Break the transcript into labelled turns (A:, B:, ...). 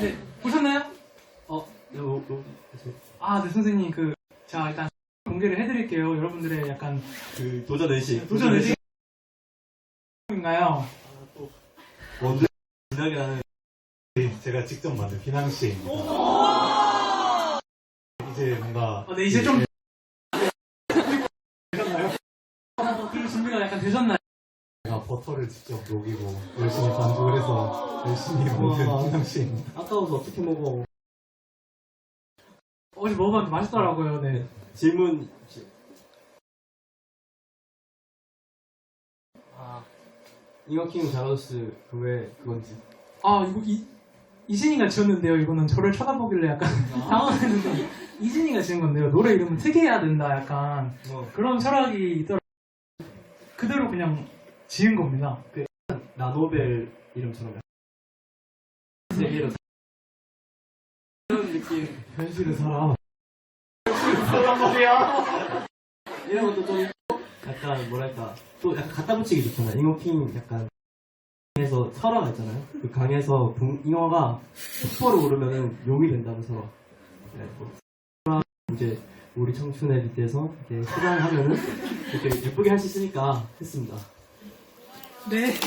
A: 네, 보셨나요?
B: 어, 요, 요,
A: 아, 네, 선생님, 그, 자, 일단 공개를 해드릴게요. 여러분들의 약간
B: 그 도전 의식.
A: 도전 의식인가요?
B: 먼저 진하게 나는 제가 직접 만든 비낭시입니다. 이제 뭔가
A: 어, 네, 이제 좀. 되셨나요? 어, 그럴 준비가 약간 되셨나요?
B: 버터를 직접 녹이고 열심히 반죽을 해서 열심히 만든 비낭시입니다.
C: 아까워서 어떻게 먹어?
A: 어제 먹어봤는데 맛있더라고요, 네.
C: 질문. 아, 잉어킹 자로스 그왜 그건지.
A: 아, 이거 이, 이진이가 지었는데요. 이거는 저를 쳐다보길래 약간 당황했는데, 이진이가 지은 건데요. 노래 이름은 특이해야 된다, 약간.
C: 뭐
A: 그런 철학이 있더라고요. 그대로 그냥 지은 겁니다.
C: 나노벨 이름처럼. 세 개로. 그런 느낌.
B: 현실을 살아.
C: 이런 것도 좀 약간 뭐랄까 또 약간 갖다 붙이기 좋잖아. 잉어킹 약간 강에서 설화가 있잖아요. 그 강에서 붕- 잉어가 폭포를 오르면은 용이 된다면서 네, 뭐 설화 이제 우리 청춘에 빗대서 이렇게 수강하면은 이렇게 예쁘게 할 수 있으니까 했습니다.
A: 네.